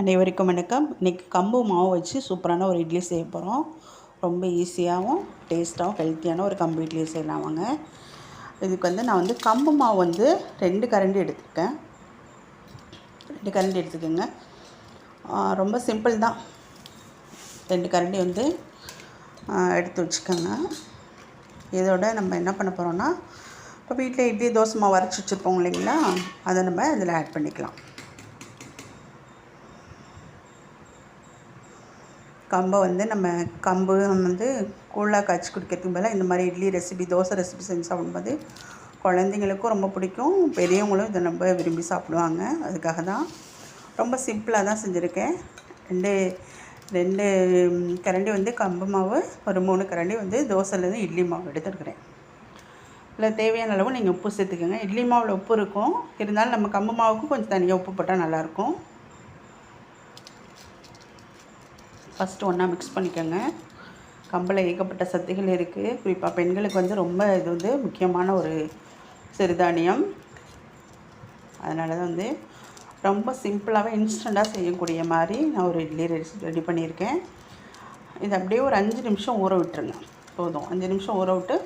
அனைவருக்கும் வணக்கம். இன்றைக்கி கம்பு மாவு வச்சு சூப்பரான ஒரு இட்லி செய்ய போகிறோம் ரொம்ப ஈஸியாகவும் டேஸ்ட்டாகவும் ஹெல்த்தியான ஒரு கம்பு இட்லி செய்யலாம் வாங்க. இதுக்கு வந்து நான் வந்து கம்பு மாவு வந்து ரெண்டு கரண்டி எடுத்துருக்கேன். ரெண்டு கரண்டி எடுத்துக்கோங்க. ரொம்ப சிம்பிள் தான். ரெண்டு கரண்டி வந்து எடுத்து வச்சுக்கோங்க. இதோட நம்ம என்ன பண்ண போகிறோன்னா இப்போ வீட்டில் இட்லி தோசை மாவு வரைச்சி வச்சுருப்போம் இல்லைங்களா? அதை நம்ம இதில் ஆட் பண்ணிக்கலாம். கம்பை வந்து நம்ம கம்பு வந்து கூழாக காய்ச்சி குடிக்கிறதுக்கு பதிலாக இந்த மாதிரி இட்லி ரெசிபி தோசை ரெசிபி செஞ்சு சாப்பிடும்போது குழந்தைங்களுக்கும் ரொம்ப பிடிக்கும். பெரியவங்களும் இதை ரொம்ப விரும்பி சாப்பிடுவாங்க. அதுக்காக தான் ரொம்ப சிம்பிளாக தான் செஞ்சுருக்கேன். ரெண்டு ரெண்டு கரண்டி வந்து கம்பு மாவு ஒரு மூணு கரண்டி வந்து தோசைலேருந்து இட்லி மாவு எடுத்துருக்குறேன். இல்லை தேவையான அளவு நீங்கள் உப்பு சேர்த்துக்கோங்க. இட்லி மாவில் உப்பு இருக்கும். இருந்தாலும் நம்ம கம்பு மாவுக்கும் கொஞ்சம் தனியாக உப்பு போட்டால் நல்லாயிருக்கும் ஃபஸ்ட்டு ஒன்றா மிக்ஸ் பண்ணிக்கோங்க. கம்பில் ஏகப்பட்ட சத்துகள் இருக்குது குறிப்பாக பெண்களுக்கு வந்து ரொம்ப இது வந்து முக்கியமான ஒரு சிறுதானியம். அதனால தான் வந்து ரொம்ப சிம்பிளாகவே இன்ஸ்டண்ட்டாக செய்யக்கூடிய மாதிரி நான் ஒரு இட்லி ரெடி பண்ணியிருக்கேன். இது அப்படியே ஒரு அஞ்சு நிமிஷம் ஊற விட்டுருங்க. போதும். அஞ்சு நிமிஷம் ஊற விட்டு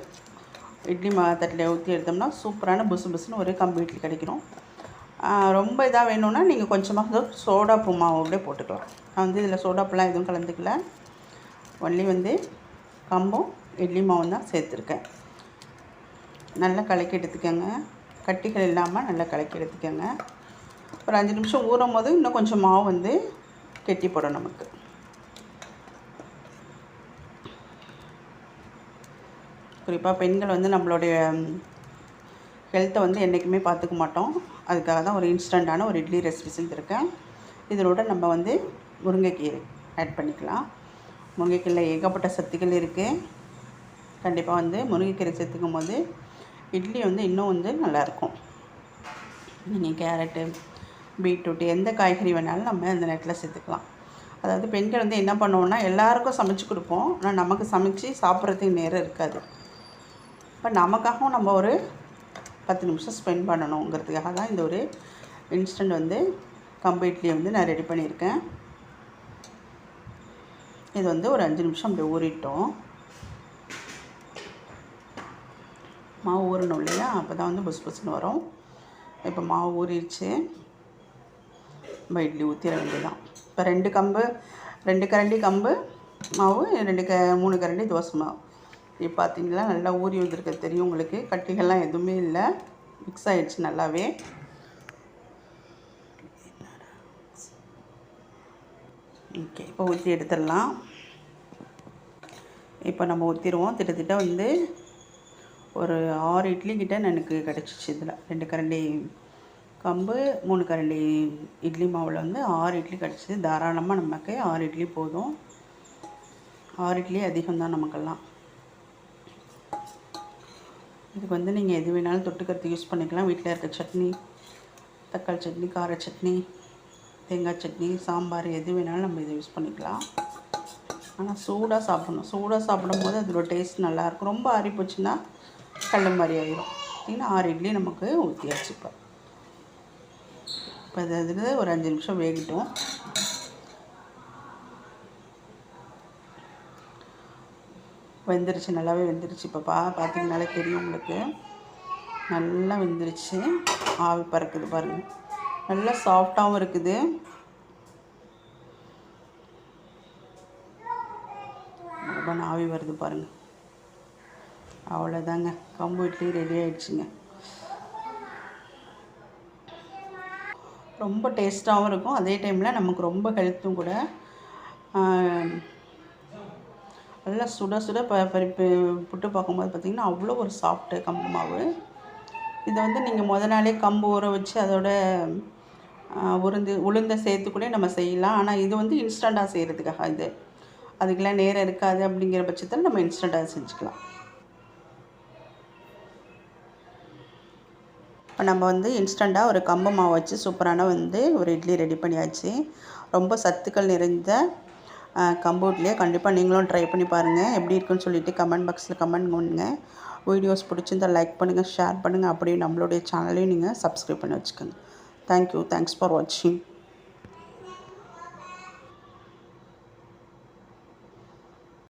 இட்லி மா தட்டில் ஊற்றி எடுத்தோம்னா சூப்பரான புசு புசுன்னு ஒரு கம்பு இட்லி கிடைக்கிறோம் ரொம்ப இதாக வேணும்னா நீங்கள் கொஞ்சமாக சோடா பூ மாவு அப்படியே போட்டுக்கலாம். நான் வந்து இதில் சோடாப்பெல்லாம் எதுவும் கலந்துக்கல. ஒன்லி வந்து கம்பும் இட்லி மாவும் தான் சேர்த்துருக்கேன். நல்லா கலக்கி எடுத்துக்கோங்க. கட்டிகள் இல்லாமல் நல்லா கலக்கி எடுத்துக்கோங்க. ஒரு அஞ்சு நிமிஷம் ஊறும் போது இன்னும் கொஞ்சம் மாவு வந்து கெட்டி போடும் நமக்கு. குறிப்பாக பெண்கள் வந்து நம்மளுடைய ஹெல்த்தை வந்து என்றைக்குமே பார்த்துக்க மாட்டோம். அதுக்காக தான் ஒரு இன்ஸ்டண்ட்டான ஒரு இட்லி ரெசிபி செஞ்சுருக்கேன். இதனோட நம்ம வந்து முருங்கைக்கீரை ஆட் பண்ணிக்கலாம். முருங்கைக்கீரையில் ஏகப்பட்ட சத்துக்கள் இருக்குது கண்டிப்பாக வந்து முருங்கைக்கீரை சேர்த்துக்கும் போது இட்லி வந்து இன்னும் வந்து நல்லாயிருக்கும் நீங்கள் கேரட்டு பீட்ரூட்டு எந்த காய்கறி வேணாலும் நம்ம அந்த நேரத்தில் சேர்த்துக்கலாம். அதாவது பெண்கள் வந்து என்ன பண்ணுவோம்னா எல்லாருக்கும் சமைச்சு கொடுப்போம். ஆனால் நமக்கு சமைச்சு சாப்பிட்றதுக்கு நேரம் இருக்காது. இப்போ நமக்காகவும் நம்ம ஒரு பத்து நிமிஷம் ஸ்பெண்ட் பண்ணணுங்கிறதுக்காக தான் இந்த ஒரு இன்ஸ்டன்ட் வந்து கம்பு இட்லியை வந்து நான் ரெடி பண்ணியிருக்கேன். இது வந்து ஒரு அஞ்சு நிமிஷம் அப்படி ஊறிட்டோம். மாவு ஊறணும் இல்லையா? அப்போ தான் வந்து புஸ் புஸ்ன்னு வரும். இப்போ மாவு ஊறிடுச்சு. நம்ம இட்லி ஊற்றிட வேண்டியதான் இப்போ ரெண்டு கம்பு ரெண்டு கரண்டி கம்பு மாவு ரெண்டு க மூணு கரண்டி தோசை மாவு. இப்போ பார்த்தீங்களா நல்லா ஊறி வந்திருக்க தெரியும் உங்களுக்கு. கட்டிகள்லாம் எதுவுமே இல்லை. மிக்ஸ் ஆகிடுச்சு நல்லாவே. ஓகே இப்போ ஊற்றி எடுத்துடலாம். இப்போ நம்ம ஊற்றிடுவோம் திட்டத்திட்ட வந்து ஒரு ஆறு இட்லி கிட்ட எனக்கு கிடச்சிச்சு இதில். ரெண்டு கரண்டி கம்பு மூணு கரண்டி இட்லி மாவில் வந்து ஆறு இட்லி கிடச்சிது. தாராளமாக நமக்கு ஆறு இட்லி போதும். ஆறு இட்லி அதிகம் தான் நமக்கெல்லாம். இதுக்கு வந்து நீங்கள் எது வேணாலும் தொட்டுக்கிறது யூஸ் பண்ணிக்கலாம். வீட்டில் இருக்க சட்னி தக்காளி சட்னி கார சட்னி தேங்காய் சட்னி சாம்பார் எது வேணாலும் நம்ம இதை யூஸ் பண்ணிக்கலாம். ஆனால் சூடாக சாப்பிடணும். சூடாக சாப்பிடும்போது அதோட டேஸ்ட் நல்லாயிருக்கும். ரொம்ப ஆறி போச்சுன்னா கல் மாதிரி ஆயிரும். பார்த்திங்கன்னா ஆறு இட்லி நமக்கு ஊற்றியாச்சு இப்போ இப்போ அது ஒரு அஞ்சு நிமிஷம் வேகட்டும். வெந்துருச்சு நல்லாவே வெந்துருச்சு. இப்போ பா பார்த்தீங்கனாலே தெரியும் உங்களுக்கு. நல்லா வெந்துருச்சு. ஆவி பறக்குது பாருங்கள் நல்லா சாஃப்டாகவும் இருக்குது. ரொம்ப ஆவி வருது பாருங்கள் அவ்வளோதாங்க கம்பு இட்லி ரெடி ஆயிடுச்சுங்க. ரொம்ப டேஸ்ட்டாகவும் இருக்கும். அதே டைமில் நமக்கு ரொம்ப ஹெல்த்தும் கூட நல்லா சுட சுட ப பறிப்பு புட்டு பார்க்கும்போது பார்த்திங்கன்னா அவ்வளோ ஒரு சாஃப்ட்டு கம்பு மாவு. இதை வந்து நீங்கள் முத நாளே கம்பு ஊற வச்சு அதோட உருந்து உளுந்தை சேர்த்து கூட நம்ம செய்யலாம். ஆனால் இது வந்து இன்ஸ்டண்ட்டாக செய்கிறதுக்காக இது. அதுக்கெல்லாம் நேரம் இருக்காது அப்படிங்கிற பட்சத்தில் நம்ம இன்ஸ்டண்ட்டாக செஞ்சுக்கலாம். இப்போ நம்ம வந்து இன்ஸ்டண்ட்டாக ஒரு கம்பு மாவு வச்சு சூப்பரான வந்து ஒரு இட்லி ரெடி பண்ணியாச்சு. ரொம்ப சத்துக்கள் நிறைந்த கம்பு கண்டிப்பாக நீங்களும் ட்ரை பண்ணி பாருங்கள் எப்படி இருக்குன்னு சொல்லிவிட்டு கமெண்ட் பாக்ஸில் கமெண்ட் பண்ணுங்கள் வீடியோஸ் பிடிச்சிருந்தால் லைக் பண்ணுங்கள் ஷேர் பண்ணுங்கள் அப்படியே நம்மளுடைய சேனலையும் நீங்கள் சப்ஸ்கிரைப் பண்ணி வச்சுக்கோங்க. தேங்க்யூ தேங்க்ஸ் ஃபார் வாட்சிங்